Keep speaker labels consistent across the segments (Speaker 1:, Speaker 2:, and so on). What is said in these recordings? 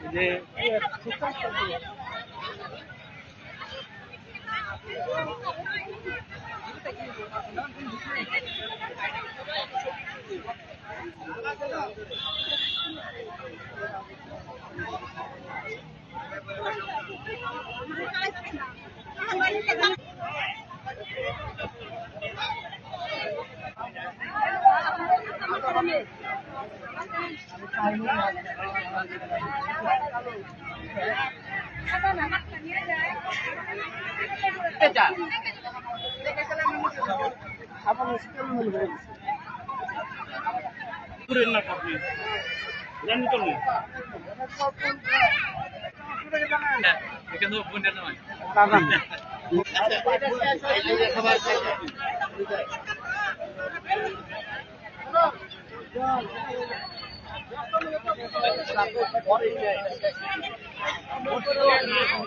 Speaker 1: পুরের না আপনি জানি তো নেই এখানে বন্যার নয়
Speaker 2: Asali ki kanan bayar.
Speaker 3: বিসমুল্লাহ রহমান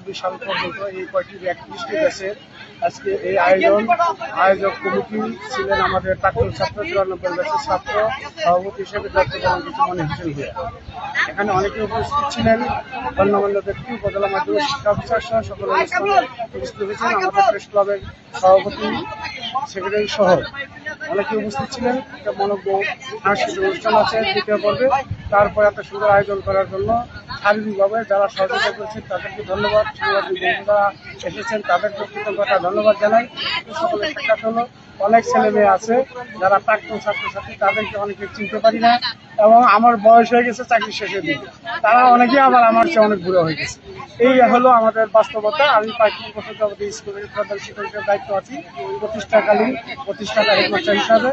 Speaker 3: দুই সাল এই কয়টি আজকে এই আয়োজন আয়োজক কমিটি ছিলেন আমাদের প্রাক্তন ছাত্র চুরানব্বই ব্যাচের ছাত্র সভাপতি হিসেবে দায়িত্ব পালন কিছু মনে ভূয়া এখানে অনেকে উপস্থিত ছিলেন। গণ্যমান্য ব্যক্তি উপজেলা মাধ্যমিক শিক্ষা অফিসার সহ সকল উপস্থিত হয়েছেন। আমাদের প্রেস ক্লাবের সভাপতি, সেক্রেটারি সহ অনেকে উপস্থিত ছিলেন। একটা মনজ্ঞ সাংস্কৃতিক অনুষ্ঠান আছে দ্বিতীয় পর্বে। তারপরে এত সুন্দর আয়োজন করার জন্য শারীরিকভাবে যারা সহযোগিতা করেছেন, তাদেরকে ধন্যবাদ। সাংবাদিক বন্ধুরা এসেছেন তাদেরকে কৃতজ্ঞতা, ধন্যবাদ জানাই। সকলের সাক্ষাৎ হলো। অনেক ছেলে মেয়ে আছে, যারা প্রাক্তন ছাত্রছাত্রী, তাদেরকে অনেকে চিনতে পারি না। এবং আমার বয়স হয়ে গেছে চাকরি শেষের দিকে। তারা অনেকেই আবার আমার চেয়ে অনেক বুড়ো হয়ে গেছে। এই হলো আমাদের বাস্তবতা। আমি পঁয়ত্রিশ বছর স্কুলের প্রধান শিক্ষক হিসেবে দায়িত্ব আছি। প্রতিষ্ঠাকালীন প্রতিষ্ঠাতা হেডমাস্টার হিসাবে।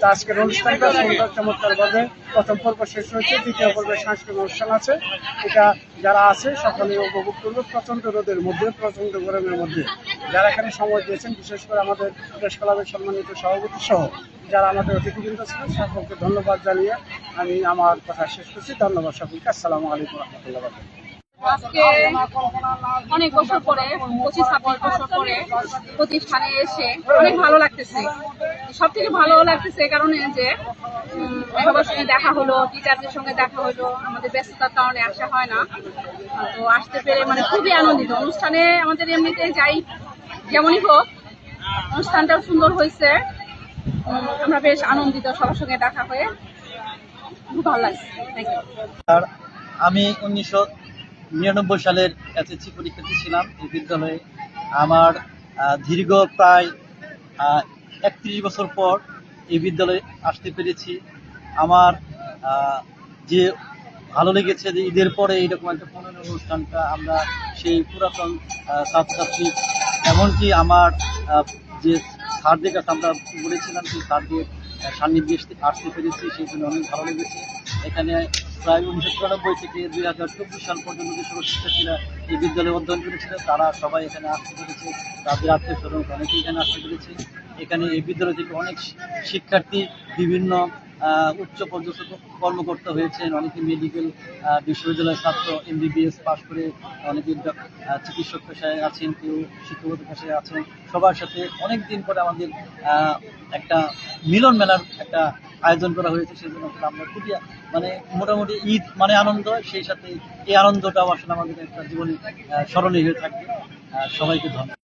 Speaker 3: তা আজকের অনুষ্ঠানটা সুন্দর চমৎকারভাবে প্রথম পর্ব শেষ হয়েছে, দ্বিতীয় পর্বে সাংস্কৃতিক অনুষ্ঠান আছে। এটা যারা আছে সকলে উপভোগ করবে। প্রচণ্ড রোদের মধ্যে, প্রচণ্ড গরমের মধ্যে। যারা এখানে সময় দিয়েছেন, বিশেষ করে আমাদের প্রেস ক্লাবের সম্মানিত সভাপতি সহ, যারা আমাদের অতিথিবৃন্দ ছিলেন, সকলকে ধন্যবাদ জানিয়ে আমি আমার কথা শেষ করছি। ধন্যবাদ সকলকে। আসসালামু আলাইকুম রহমতুল্লাহ
Speaker 4: আজকে অনেক বছর পরে, পঁচিশ বছর পরে এসে অনেক ভালো লাগতেছে। সব থেকে ভালো লাগতেছে কারণে যে সঙ্গে দেখা হলো সঙ্গে দেখা হলো, আমাদের ব্যস্ততার কারণে আসা হয় না। তো আসতে পেরে মানে খুবই আনন্দিত। অনুষ্ঠানে আমাদের এমনিতে যাই যেমনই হোক, অনুষ্ঠানটাও সুন্দর হয়েছে। আমরা বেশ আনন্দিত সবার সঙ্গে দেখা হয়ে।
Speaker 5: আর আমি উনিশশো নিরানব্বই সালের এসএসসি পরীক্ষার্থী ছিলাম এই বিদ্যালয়ে। আমার দীর্ঘ প্রায় একত্রিশ বছর পর এই বিদ্যালয়ে আসতে পেরেছি। আমার যে ভালো লেগেছে যে ঈদের পরে এইরকম একটা পুনর অনুষ্ঠানটা আমরা সেই পুরাতন ছাত্রছাত্রী, এমনকি আমার যে স্যারদের কাছে আমরা বলেছিলাম সেই স্যারদের সান্নিধ্যে আসতে পেরেছি, সেই জন্য অনেক ভালো লেগেছে। এখানে প্রায় উনিশশো চুরানব্বই থেকে দুই হাজার চব্বিশ সাল পর্যন্ত যে সকল শিক্ষার্থীরা এই বিদ্যালয়ে অধ্যয়ন করেছিল, তারা সবাই এখানে আসতে পেরেছে। তাদের আত্মীয় স্বজন অনেকেই এখানে আসতে পেরেছে। এখানে এই বিদ্যালয় থেকে অনেক শিক্ষার্থী বিভিন্ন উচ্চ পর্যন্ত কর্মকর্তা হয়েছেন, অনেকে মেডিকেল বিশ্ববিদ্যালয়ের ছাত্র এমবিবিএস পাশ করে অনেকে চিকিৎসক পেশায় আছেন, কেউ শিক্ষকতা পেশায় আছেন। সবার সাথে অনেক দিন পরে আমাদের একটা মিলন মেলার একটা আয়োজন করা হয়েছে সেই জন্য আমরা খুবই মানে মোটামুটি ঈদ মানে আনন্দ, সেই সাথে এই আনন্দটাও আসলে আমাদের একটা জীবনে স্মরণীয় হয়ে থাকবে সবাইকে ধন্যবাদ।